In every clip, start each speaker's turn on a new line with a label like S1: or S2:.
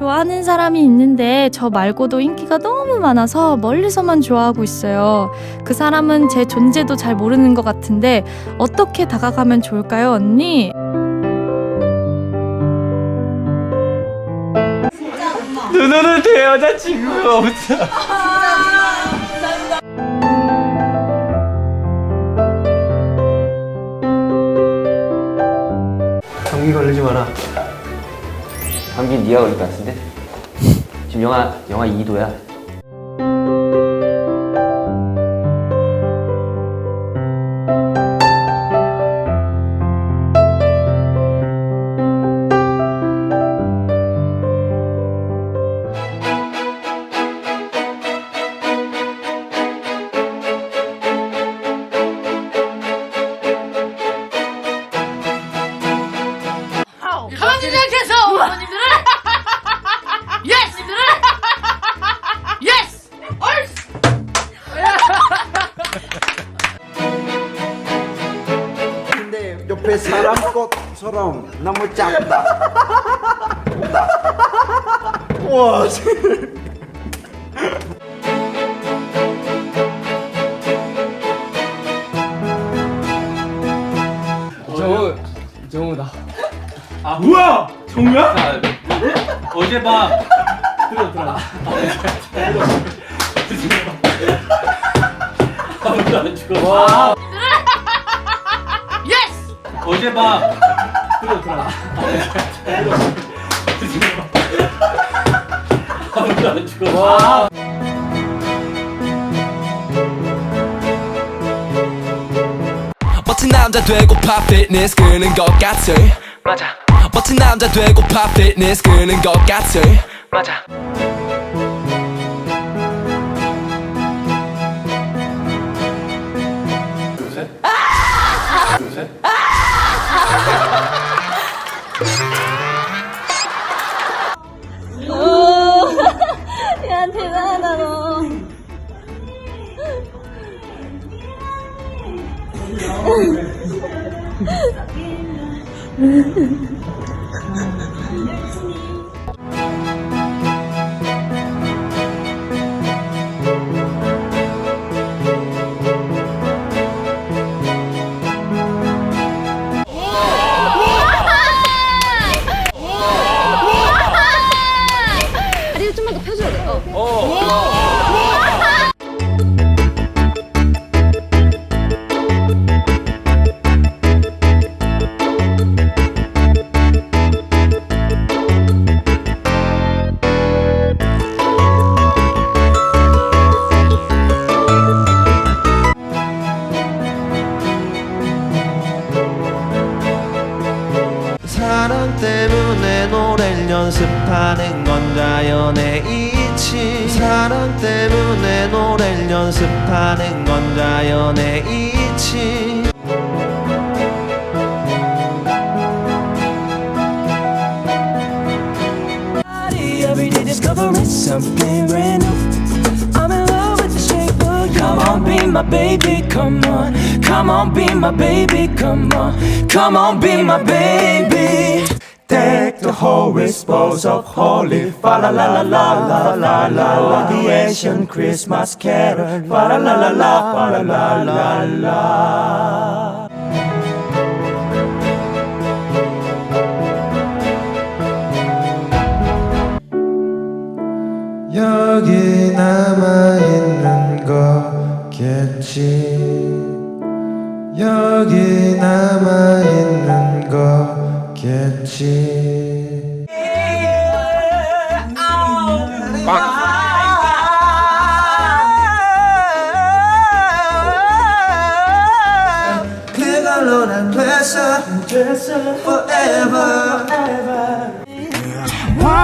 S1: 좋아하는 사람이 있는데 저 말고도 인기가 너무 많아서 멀리서만 좋아하고 있어요. 그 사람은 제 존재도 잘 모르는 것 같은데 어떻게 다가가면 좋을까요, 언니?
S2: 누누는 제 여자친구가 없어. 감기 걸리지 마라.
S3: 감기 네가 걸릴 것 같은데? 지금 영하 영하 2도야.
S4: 너무 작다. 와,
S2: 정우, 정우다. 아 뭐야? 정우야? 어젯밤 들어 들어. 아무도 죽어. 와.
S5: 예스
S2: 어젯밤 들어 들어. 아무도 죽어. 와.
S6: 멋진 남자 되고파 피트니스 끄는 것 같아 맞아 멋진 남자 되고파 피트니스 끄는 것 같아 맞아
S7: 사랑 때문에 노래를 연습하는 건 자연의 이치 Every day discovering something brand new I'm in love with the shape of you Come on, be my baby, come on Come on, be my baby, come on Come on, be my baby whole with spores of holy Fa la la la la la la la la The Asian Christmas carol Fa la la la la fa la la la la
S4: 여기 남아있는 거겠지. 여기 남아있는 거겠지.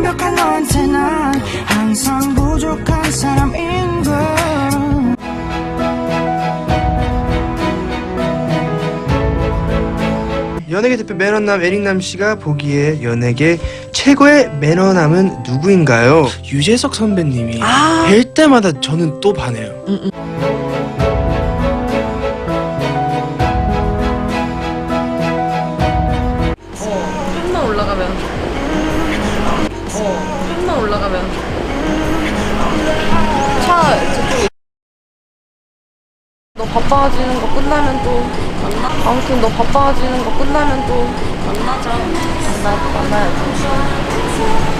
S8: 완벽한 너한테 난 항상 부족한 사람인 걸
S9: 연예계 대표 매너남 에릭남 씨가 보기에 연예계 최고의 매너남은 누구인가요? 유재석 선배님이 뵐 때마다 저는 또 반해요.
S10: 좀만
S11: 바빠지는 거 끝나면 또 만나. 아무튼 너 바빠지는 거 끝나면 또 만나자. 만나 만나야지.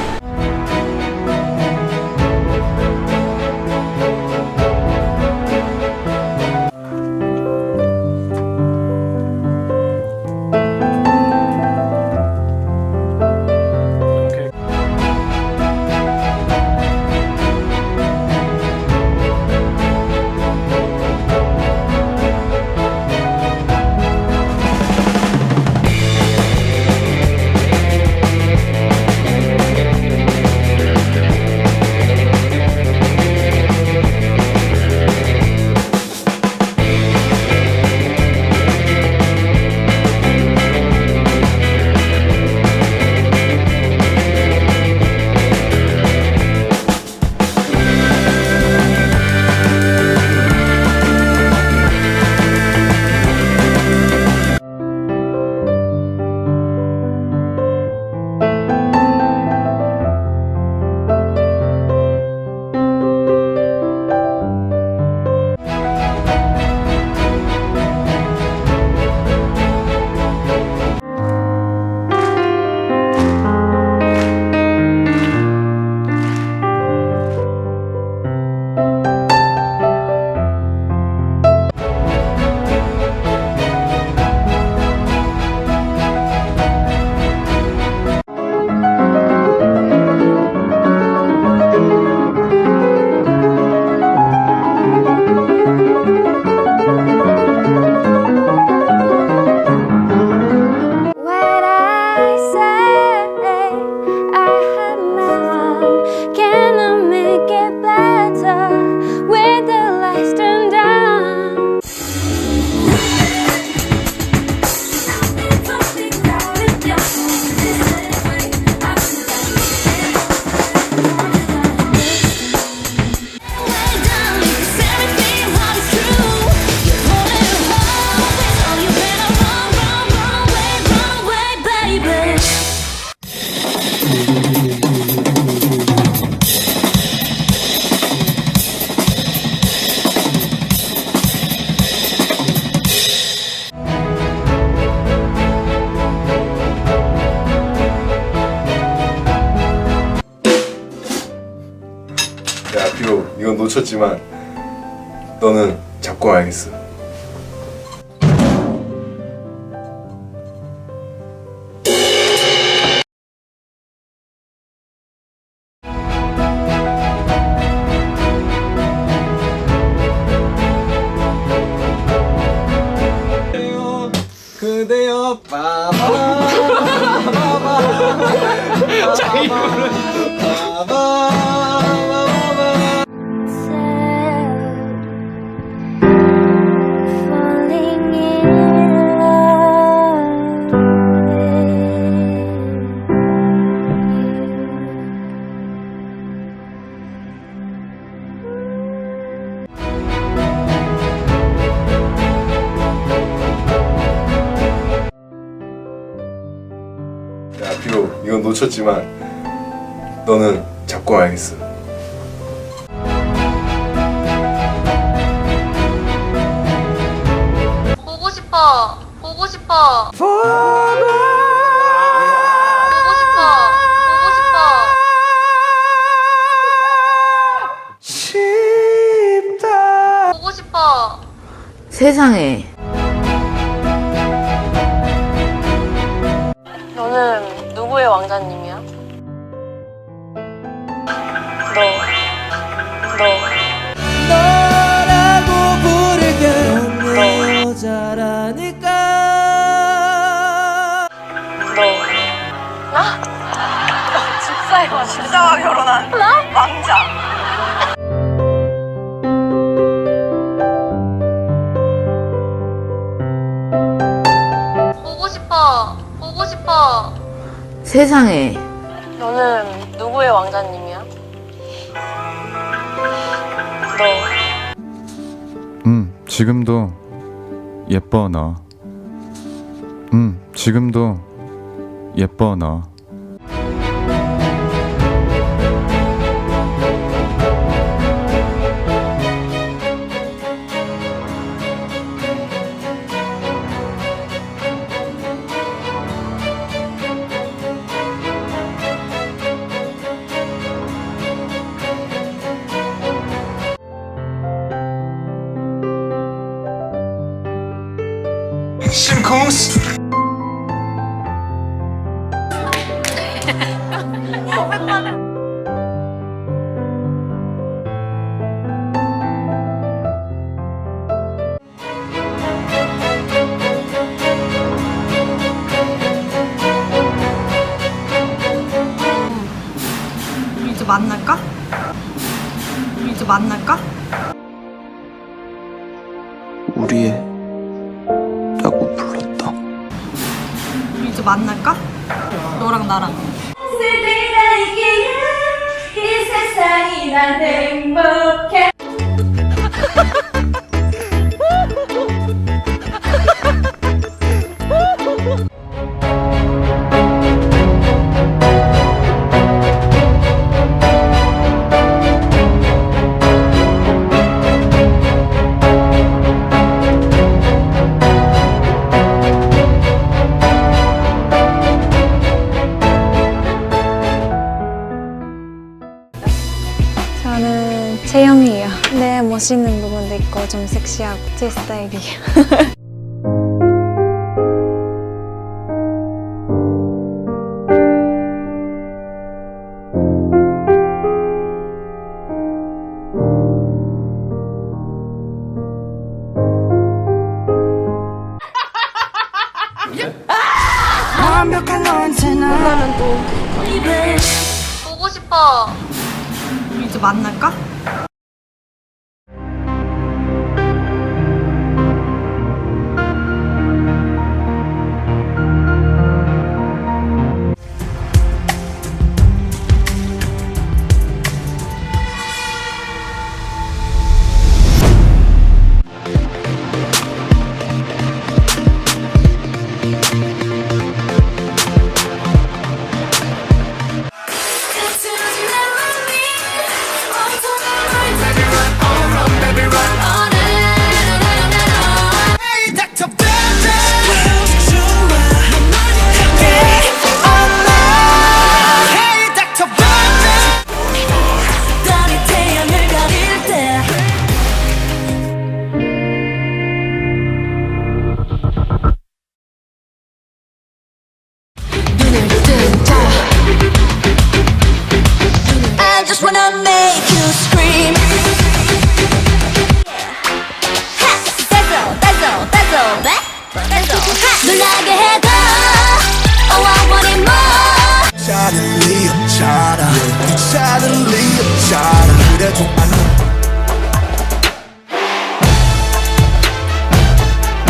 S12: 너는 잡고 알겠어 놓쳤지만 너는 잡고 알겠어
S11: 보고 싶어. 보고 싶어. 보고 싶어. 보고 싶어. 보고 싶어.
S10: 세상에
S11: 왕자님이야?
S10: 세상에
S11: 너는 누구의 왕자님이야? 너.
S13: 음, 지금도 예뻐 너. 음, 지금도 예뻐 너.
S14: 넘어가면 우리 이제 만날까? 우리 이제 만날까?
S15: 우리의라고 불렀다.
S14: 우리 이제 만날까? 너랑 나랑 살기에
S5: 이 세상이 난 행복해.
S11: 멋있는 부분도 있고 좀 섹시하고 제 스타일이에요.